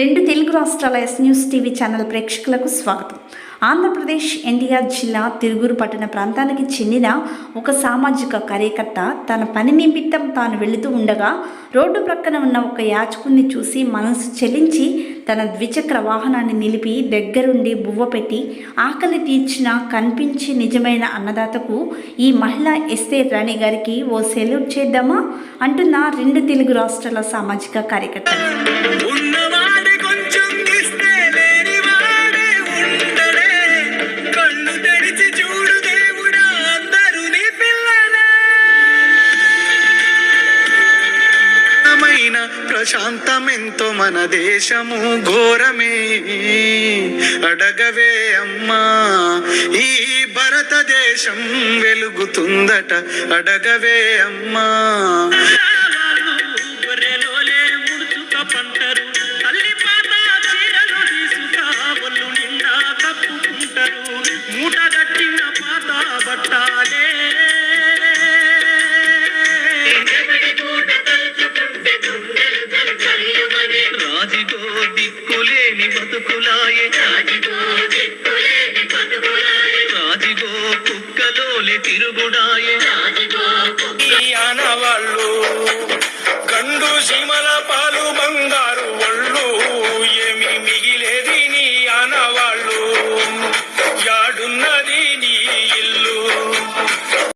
రెండు తెలుగు రాష్ట్రాల yes news TV channel ప్రేక్షకులకు స్వాగతం. ఆంధ్రప్రదేశ్ ఎన్టీఆర్ జిల్లా తిరుగురు పట్టణ ప్రాంతానికి చెందిన ఒక సామాజిక కార్యకర్త తన పని నిమిత్తం తాను వెళుతూ ఉండగా రోడ్డు ప్రక్కన ఉన్న ఒక యాచకుని చూసి మనసు చెల్లించి తన ద్విచక్ర వాహనాన్ని నిలిపి దగ్గరుండి బువ్వ పెట్టి ఆకలి తీర్చిన కనిపించి నిజమైన అన్నదాతకు ఈ మహిళ ఎస్తే రాణి గారికి ఓ సెల్యూట్ చేద్దామా? అంటున్న రెండు తెలుగు రాష్ట్రాల సామాజిక కార్యకర్త మైన ప్రశాంతమెంతో మన దేశము ఘోరమే. అడగవే అమ్మా ఈ భారతదేశం వెలుగుతుందట. అడగవే అమ్మా రాజిగో దిక్కులేని బతుకులాయే. రాజిగో కుక్కలోలే తిరుగుడాయే. ఈ ఆనవాళ్ళు గండు సీమల పాలు